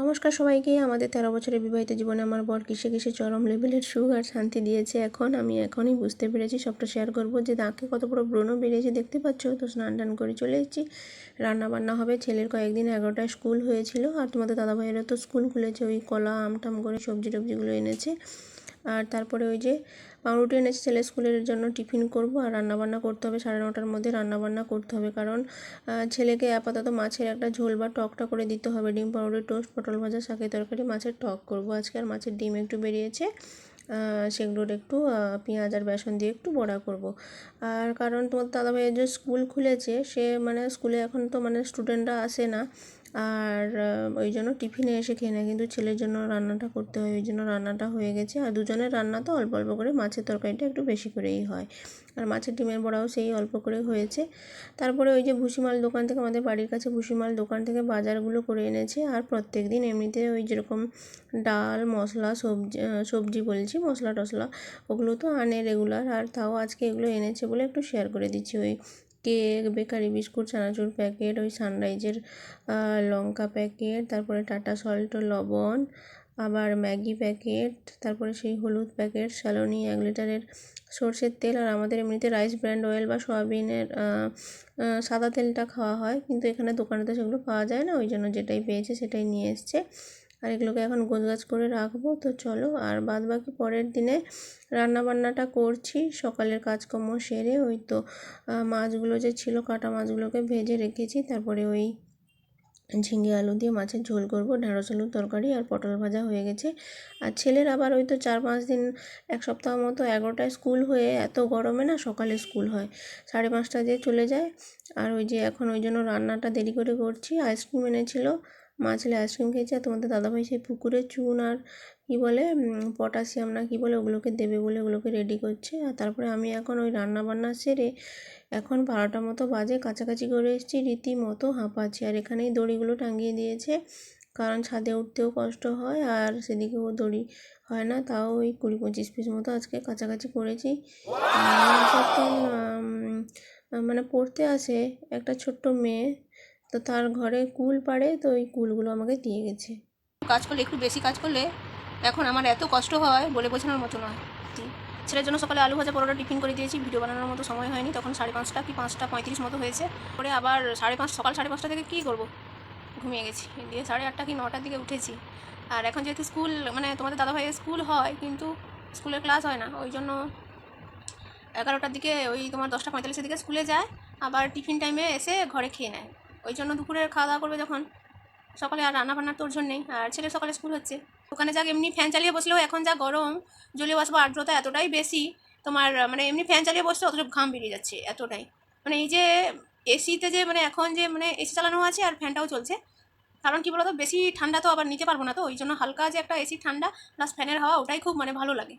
নমস্কার সবাইকে। আমাদের তেরো বছরের বিবাহিত জীবনে আমার বর কিসে কিসে চরম লেভেলের সুখ আর শান্তি দিয়েছে। এখন আমি এখনই বুঝতে পেরেছি, সবটা শেয়ার করব যে দাঁকে কত বড় ব্রণ বেরিয়েছে, দেখতে পাচ্ছ? তো স্নান টান করে চলে এসেছি। রান্নাবান্না হবে। ছেলের কয়েকদিন এগারোটায় স্কুল হয়েছিল আর তোমাদের দাদা ভাইয়েরও তো স্কুল খুলেছে, ওই কলা, আম টাম করে সবজি টবজিগুলো এনেছে। আর তারপরে ওই যে পাউরুটি এনেছে, ছেলে স্কুলের জন্য টিফিন করব আর রান্নাবান্না করতে হবে। সাড়ে নটার মধ্যে রান্নাবান্না করতে হবে। কারণ ছেলেকে আপাতত মাছের একটা ঝোল বা টকটা করে দিতে হবে। ডিম পাউরুটি, টোস্ট, পটল ভাজা, শাকের তরকারি, মাছের টক করব। আজকে আর মাছের ডিম একটু বেরিয়েছে। সেগুলোর একটু পেঁয়াজ আর বেসন দিয়ে একটু বড়া করব। আর কারণ তোমার দাদাভাইয়ের যে স্কুল খুলেছে, সে মানে স্কুলে এখন তো মানে স্টুডেন্টরা আসে না। আর ওই জন্য টিফিনে এসে খেয়ে নেয়। কিন্তু ছেলের জন্য রান্নাটা করতে হয়, ওই জন্য রান্নাটা হয়ে গেছে। আর দুজনের রান্না তো অল্প অল্প করে, মাছের তরকারিটা একটু বেশি করেই হয়। আর মাছের ডিমের বড়াও সেই অল্প করে হয়েছে। তারপরে ওই যে ভুসিমাল দোকান থেকে, আমাদের বাড়ির কাছে ভুসিমাল দোকান থেকে বাজারগুলো করে এনেছে। আর প্রত্যেক দিন এমনিতে ওই যেরকম ডাল, মশলা, সবজি সবজি বলছি মশলা টশলা ওগুলো তো আনে রেগুলার। আর তাও আজকে এগুলো এনেছে বলে একটু শেয়ার করে দিচ্ছি। ওই কেক, বেকারি বিস্কুট, চানাচুর প্যাকেট, ওই সানরাইজের লঙ্কা প্যাকেট, তারপরে টাটা সল্ট লবণ, আবার ম্যাগি প্যাকেট, তারপরে সেই হলুদ প্যাকেট, স্যালোনি, এক লিটারের সর্ষের তেল, আর আমাদের এমনিতে রাইস ব্র্যান্ড অয়েল বা সয়াবিনের সাদা তেলটা খাওয়া হয়, কিন্তু এখানে দোকানে তো সেগুলো পাওয়া যায় না, ওই জন্য যেটাই পেয়েছে সেটাই নিয়ে এসছে। আর এগুলোকে এখন গোছগাছ করে রাখব। তো চলো, আর বাদ বাকি পরের দিনে রান্না বান্নাটা করছি। সকালের কাজকর্ম সেরে ওই তো মাছগুলো যে ছিল, কাটা মাছগুলোকে ভেজে রেখেছি। তারপরে ওই ঝিঙে আলু দিয়ে মাছের ঝোল করব ঢ্যাঁড়স আলুর তরকারি আর পটল ভাজা হয়ে গেছে। আর ছেলের আবার ওই তো চার পাঁচ দিন, এক সপ্তাহ মতো এগারোটায় স্কুল হয়ে এত গরমে না সকালে স্কুল হয়। সাড়ে পাঁচটা দিয়ে চলে যায়। আর ওই যে এখন ওই জন্য রান্নাটা দেরি করে করছি। আইসক্রিম এনেছিল মা ছেলে আইসক্রিম খেয়েছে আর তোমাদের দাদাভাই সেই পুকুরে চুন আর কী বলে পটাশিয়াম না কী বলে ওগুলোকে দেবে বলে ওগুলোকে রেডি করছে। আর তারপরে আমি এখন ওই রান্না বান্না সেরে এখন বারোটা মতো বাজে, কাছাকাছি করে এসেছি, রীতিমতো হাঁপাচ্ছি। আর এখানেই দড়িগুলো টাঙিয়ে দিয়েছে, কারণ ছাদে উঠতেও কষ্ট হয় আর সেদিকেও দড়ি হয় না, তাও ওই কুড়ি পঁচিশ পিস মতো আজকে কাছাকাছি করেছি। মানে পড়তে আসে একটা ছোট্ট মেয়ে তো তার ঘরে কুল পাড়ে তো ওই কুলগুলো আমাকে দিয়ে গেছে। কাজ করলে, একটু বেশি কাজ করলে এখন আমার এত কষ্ট হয় বলে বোঝানোর মতো নয়। ছেলের জন্য সকালে আলু ভাজা পরোটা টিফিন করে দিয়েছি, ভিডিও বানানোর মতো সময় হয়নি, তখন সাড়ে পাঁচটা কি পাঁচটা পঁয়ত্রিশ মতো হয়েছে। পরে আবার সাড়ে পাঁচ, সকাল সাড়ে পাঁচটা থেকে কী করব? ঘুমিয়ে গেছি। দিয়ে সাড়ে আটটা কি নটার দিকে উঠেছি। আর এখন যেহেতু স্কুল মানে তোমাদের দাদাভাইয়ের স্কুল হয়, কিন্তু স্কুলের ক্লাস হয় না, ওই জন্য এগারোটার দিকে ওই তোমার দশটা পঁয়তাল্লিশের দিকে স্কুলে যায়, আবার টিফিন টাইমে এসে ঘরে খেয়ে নেয়। ওই জন্য দুপুরের খাওয়া দাওয়া করবে যখন। সকালে আর রান্না বান্নার তোর নেই আর ছেলে সকালে স্কুল হচ্ছে। ওখানে যাক, এমনি ফ্যান চালিয়ে বসলেও এখন যা গরম, জলীয় বাষ্প আর্দ্রতা এতটাই বেশি, তোমার মানে এমনি ফ্যান চালিয়ে বসলে অথচ ঘাম বেরিয়ে যাচ্ছে এতটাই। মানে এই যে এসিতে যে মানে এখন যে মানে এসি চালানো আছে আর ফ্যানটাও চলছে, কারণ কি বলতো, বেশি ঠান্ডা তো আবার নিতে পারব না তো, ওই জন্য হালকা যে একটা এসি ঠান্ডা প্লাস ফ্যানের হাওয়া, ওটাই খুব মানে ভালো লাগে।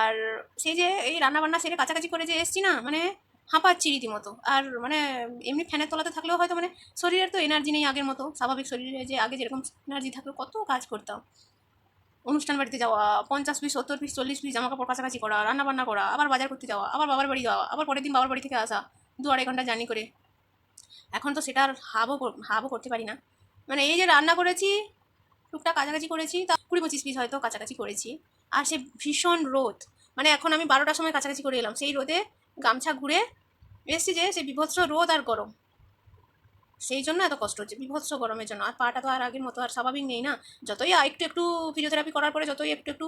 আর সেই যে, এই রান্না বান্না সেরে কাছাকাছি করে যে এসছি না মানে হাঁপাচ্ছি রীতিমতো। আর মানে এমনি ফ্যানের তলাতে থাকলেও হয়তো মানে শরীরের তো এনার্জি নেই আগের মতো। স্বাভাবিক শরীরে যে আগে যেরকম এনার্জি থাকতো, কত কাজ করতাম। অনুষ্ঠান বাড়িতে যাওয়া, পঞ্চাশ পিস সত্তর পিস চল্লিশ পিস জামা কাপড় কাছাকাছি করা রান্না বান্না করা, আবার বাজার করতে যাওয়া, আবার বাবার বাড়ি যাওয়া, আবার পরের দিন বাবার বাড়ি থেকে আসা, দু আড়াই ঘণ্টা জার্নি করে। এখন তো সেটা আর হাবও হাবও করতে পারি না। মানে এই যে রান্না করেছি, টুকটাক কাছাকাছি করেছি, তা কুড়ি পঁচিশ পিস হয়তো কাছাকাছি করেছি। আর সে ভীষণ রোদ। মানে এখন আমি বারোটার সময় কাছাকাছি করে এলাম। সেই রোদে গামছা ঘুরে এসছি যে সেই বিভৎস রোদ আর গরম। সেই জন্য এত কষ্ট হচ্ছে, বিভৎস গরমের জন্য। আর পাটা তো আর আগের মতো আর স্বাভাবিক নেই না। যতই একটু একটু ফিজিওথেরাপি করার পরে যতই একটু একটু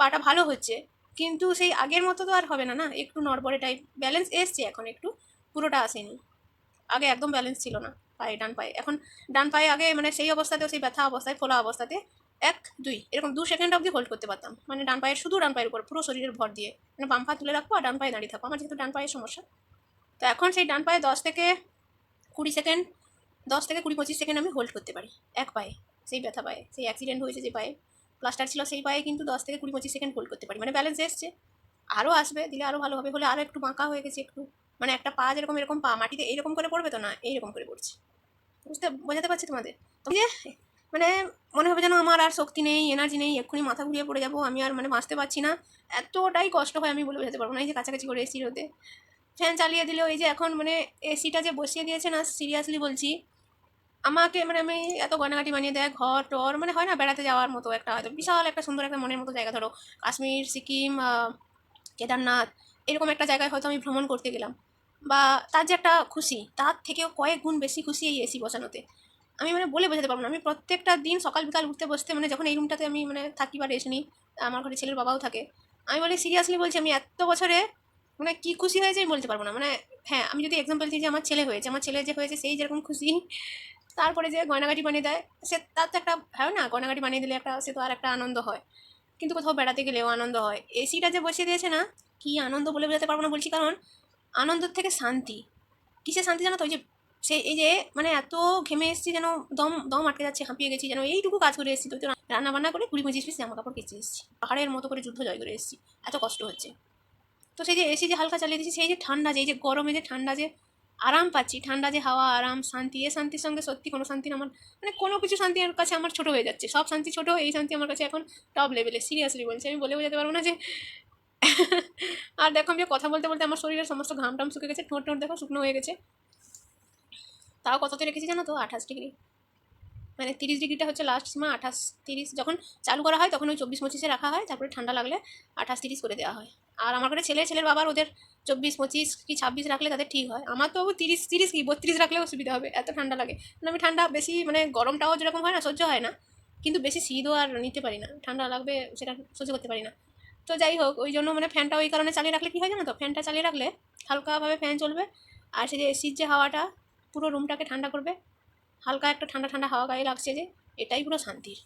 পাটা ভালো হচ্ছে, কিন্তু সেই আগের মতো তো আর হবে না না? একটু নড়বড়ে টাইপ ব্যালেন্স এসছে এখন একটু, পুরোটা আসেনি। আগে একদম ব্যালেন্স ছিল না, পায়ে ডান পায়ে। এখন ডান পায়ে আগে মানে সেই অবস্থাতেও সেই ব্যথা অবস্থায়, ফোলা অবস্থাতে এক, দুই, এরকম দু সেকেন্ড অবধি হোল্ড করতে পারতাম। মানে ডান পায়ের শুধু ডান পায়ের উপর, পুরো শরীরের ভর দিয়ে। মানে বাম পা তুলে রাখব আর ডান পায়ে দাঁড়িয়ে থাকব। আমার যেহেতু ডান পায়ের সমস্যা। তো এখন সেই ডান পায়ে দশ থেকে কুড়ি সেকেন্ড, দশ থেকে কুড়ি পঁচিশ সেকেন্ড আমি হোল্ড করতে পারি, এক পায়ে। সেই ব্যথা পায়ে, সেই অ্যাক্সিডেন্ট হয়েছে যে পায়ে। প্লাস্টার ছিল সেই পায়ে কিন্তু দশ থেকে কুড়ি পঁচিশ সেকেন্ড হোল্ড করতে পারি। মানে ব্যালেন্স এসছে। আরও আসবে, দিলে আরও ভালো হবে। হলে আরও একটু বাঁকা হয়ে গেছে একটু। মানে একটা পা যেরকম এরকম পা, মাটিতে এইরকম করে পড়বে তো না, এইরকম করে পড়ছে। বুঝতে, বোঝাতে পারছি তোমাদের? তো যে মানে মনে হবে যেন আমার আর শক্তি নেই এনার্জি নেই, এক্ষুনি মাথা ঘুরিয়ে পড়ে যাব, আমি আর মানে বাঁচতে পারছি না। এতটাই কষ্ট হয় আমি বলে বোঝাতে পারব না, এই যে কাছাকাছি করে এসি রোদে। ফ্যান চালিয়ে দিলেও এই যে এখন মানে এসিটা যে বসিয়ে দিয়েছে না সিরিয়াসলি বলছি, আমাকে মানে আমি এত গয়নাগাটি বানিয়ে দেয়, ঘর, টর মানে হয় না বেড়াতে যাওয়ার মতো একটা হয়তো বিশাল একটা সুন্দর একটা মনের মতো জায়গা, ধরো কাশ্মীর, সিকিম কেদারনাথ, এরকম একটা জায়গায় হয়তো আমি ভ্রমণ করতে গেলাম। বা তার যে একটা খুশি, তার থেকেও কয়েক গুণ বেশি খুশি এই এসি বসানোতে। আমি মানে বলে বোঝাতে পারব না। আমি প্রত্যেকটা দিন সকাল বিকাল উঠতে বসতে মানে যখন এই রুমটাতে আমি মানে থাকি বা রেস্ট নিই, আমার ঘরে ছেলের বাবাও থাকে, আমি বলি সিরিয়াসলি বলছি আমি এত বছরে মানে কী খুশি হয়েছে আমি বলতে পারব না। মানে হ্যাঁ আমি যদি এক্সাম্পল দিই যে আমার ছেলে হয়েছে, আমার ছেলে যে হয়েছে সেই যেরকম খুশি, তারপরে যে গয়নাগাটি বানিয়ে দেয়, সে তার তো একটা হয় না, গয়নাগাটি বানিয়ে দিলে একটা সে তো আর একটা আনন্দ হয়। কিন্তু কোথাও বেড়াতে গেলেও আনন্দ হয়। এসিটা যে বসিয়ে দিয়েছে না, কি আনন্দ বলে বোঝাতে পারব না বলছি, কারণ আনন্দের থেকে শান্তি। কিসের শান্তি জানো তো? ওই যে সে এই যে মানে এত ঘেমে এসেছি যেন দম দম আটকে যাচ্ছে, হাঁপিয়ে গেছি যেন এইটুকু কাজ করে এসেছি। তো রান্না বান্না করে কুড়ি পঁচিশ পিস জামা কাপড় কেচে এসেছি। পাহাড়ের মতো করে যুদ্ধ জয় করে এসেছি। এত কষ্ট হচ্ছে। তো সেই যে এসি যে হালকা চালিয়ে দিয়েছি, সেই যে ঠান্ডা যে, এই যে গরমে যে ঠান্ডা যে আরাম পাচ্ছি, ঠান্ডা যে হাওয়া, আরাম, শান্তি, এ শান্তির সঙ্গে সত্যি কোনো শান্তি আমার মানে কোনো কিছু শান্তি আমার কাছে আমার ছোটো হয়ে যাচ্ছে। সব শান্তি ছোটো, এই শান্তি আমার কাছে এখন টপ লেভেলে সিরিয়াসলি বলছি। আমি বলে বোঝাতে পারব না যে আর দেখো আমি কথা বলতে বলতে আমার শরীরের সমস্ত ঘাম টাম শুকে গেছে ঠোঁট ঠোঁট দেখো শুকনো হয়ে গেছে। তাও কততে রেখেছি জানো তো? আঠাশ ডিগ্রি। মানে তিরিশ ডিগ্রিটা হচ্ছে লাস্ট সময় আঠাশ তিরিশ যখন চালু করা হয় তখন ওই চব্বিশ পঁচিশে রাখা হয়, তারপরে ঠান্ডা লাগলে আঠাশ তিরিশ করে দেওয়া হয়। আর আমার ঘরে ছেলে, ছেলের বাবার ওদের চব্বিশ পঁচিশ কি ছাব্বিশ রাখলে তাদের ঠিক হয়। আমার তো তিরিশ তিরিশ কি, বত্রিশ রাখলে অসুবিধা হবে, এত ঠান্ডা লাগে। মানে আমি ঠান্ডা বেশি মানে গরমটাও যেরকম হয় না, সহ্য হয় না। কিন্তু বেশি শীতও আর নিতে পারি না। ঠান্ডা লাগবে সেটা সহ্য করতে পারি না। তো যাই হোক, ওই জন্য মানে ফ্যানটা ওই কারণে চালিয়ে রাখলে কী হয় জানো তো? ফ্যানটা চালিয়ে রাখলে হালকাভাবে ফ্যান চলবে। আর সেই যে এসির যে হাওয়াটা পুরো রুমটাকে ঠান্ডা করবে। হালকা একটা ঠান্ডা ঠান্ডা হাওয়া গায়ে লাগছে যে, এটাই পুরো শান্তির।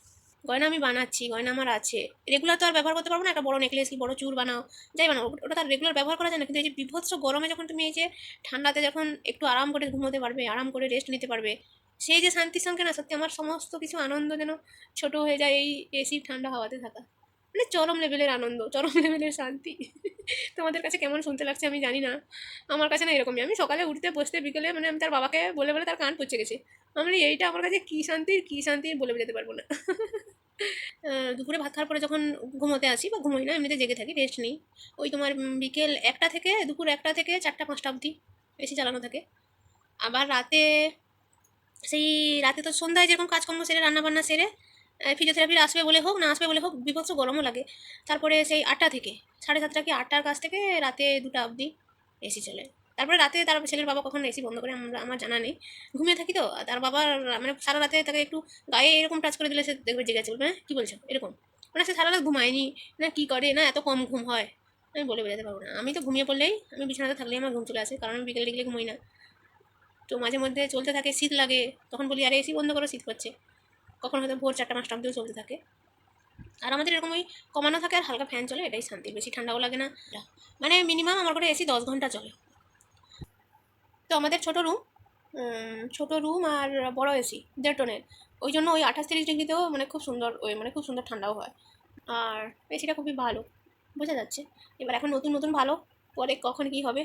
গয়না আমি বানাচ্ছি, গয়না আমার আছে। রেগুলার তো আর ব্যবহার করতে পারব না, একটা বড় নেকলেস কি, বড় চুর বানাও, যাই বানাও, ওটা তার রেগুলার ব্যবহার করা যায় না। কিন্তু এই যে বিভৎস গরমে যখন তুমি এই যে ঠান্ডাতে যখন একটু আরাম করে ঘুমোতে পারবে, আরাম করে রেস্ট নিতে পারবে, সেই যে শান্তির সঙ্গে না, সত্যি আমার সমস্ত কিছু আনন্দ যেন ছোট হয়ে যায় এই এসির ঠান্ডা হাওয়াতে থাকা। মানে চরম লেভেলের আনন্দ, চরম লেভেলের শান্তি। তোমাদের কাছে কেমন শুনতে লাগছে আমি জানি না। আমার কাছে না এরকমই। আমি সকালে উঠতে, বসতে, বিকেলে মানে আমি তার বাবাকে বলে বলে তার কান পচে গেছে। আমি এইটা আমার কাছে কী শান্তির কী শান্তি? বলে বোঝাতে পারব না। দুপুরে ভাত খাওয়ার পরে যখন ঘুমোতে আসি বা ঘুমোই না, এমনিতে জেগে থাকি রেস্ট নিই। ওই তোমার বিকেল একটা থেকে, দুপুর একটা থেকে চারটা, পাঁচটা অবধি বেশি চালানো থাকে। আবার রাতে, সেই রাতে তো সন্ধ্যায় যেরকম কাজকর্ম সেরে, রান্নাবান্না সেরে ফিজিওথেরাপির আসবে বলে হোক, না আসবে বলে হোক, বিভৎস গরমও লাগে। তারপরে সেই আটটা থেকে, সাড়ে সাতটা কি আটটার কাছ থেকে রাতে দুটা অবধি এসি চলে। তারপরে রাতে তার ছেলের বাবা কখন এসি বন্ধ করে, আমরা, আমার জানা নেই। ঘুমিয়ে থাকি তো, তার বাবার মানে সারা রাতে তাকে একটু গায়ে এরকম টাচ করে দিলে সে দেখবে জেগে বলবে হ্যাঁ কী বলছো? এরকম। মানে সে সারা রাত ঘুমায়নি, না কী করে, না এত কম ঘুম হয়। আমি বলে বোঝাতে পারব না। আমি তো ঘুমিয়ে পড়লেই, আমি বিছানাতে থাকলেই আমার ঘুম চলে আসে, কারণ আমি বিকেলে টিকেলে ঘুমোই না। তো মাঝে মধ্যে চলতে থাকে, শীত লাগে, তখন বলি, আরে এসি বন্ধ করো, শীত করছে। কখন হয়তো ভোর চারটা, পাঁচটা অব্দিও চলতে থাকে। আর আমাদের এরকম ওই কমানো থাকে আর হালকা ফ্যান চলে, এটাই শান্তি। বেশি ঠান্ডাও লাগে না। মানে মিনিমাম আমার করে এসি দশ ঘণ্টা চলে। তো আমাদের ছোটো রুম ছোটো রুম আর বড় এসি দেড় টনের ওই জন্য ওই আঠাশ তিরিশ ডিগ্রিতেও মানে খুব সুন্দর ওই মানে খুব সুন্দর ঠান্ডাও হয়। আর এসিটা খুবই ভালো, বোঝা যাচ্ছে। এবার এখন নতুন নতুন ভালো, পরে কখন কী হবে?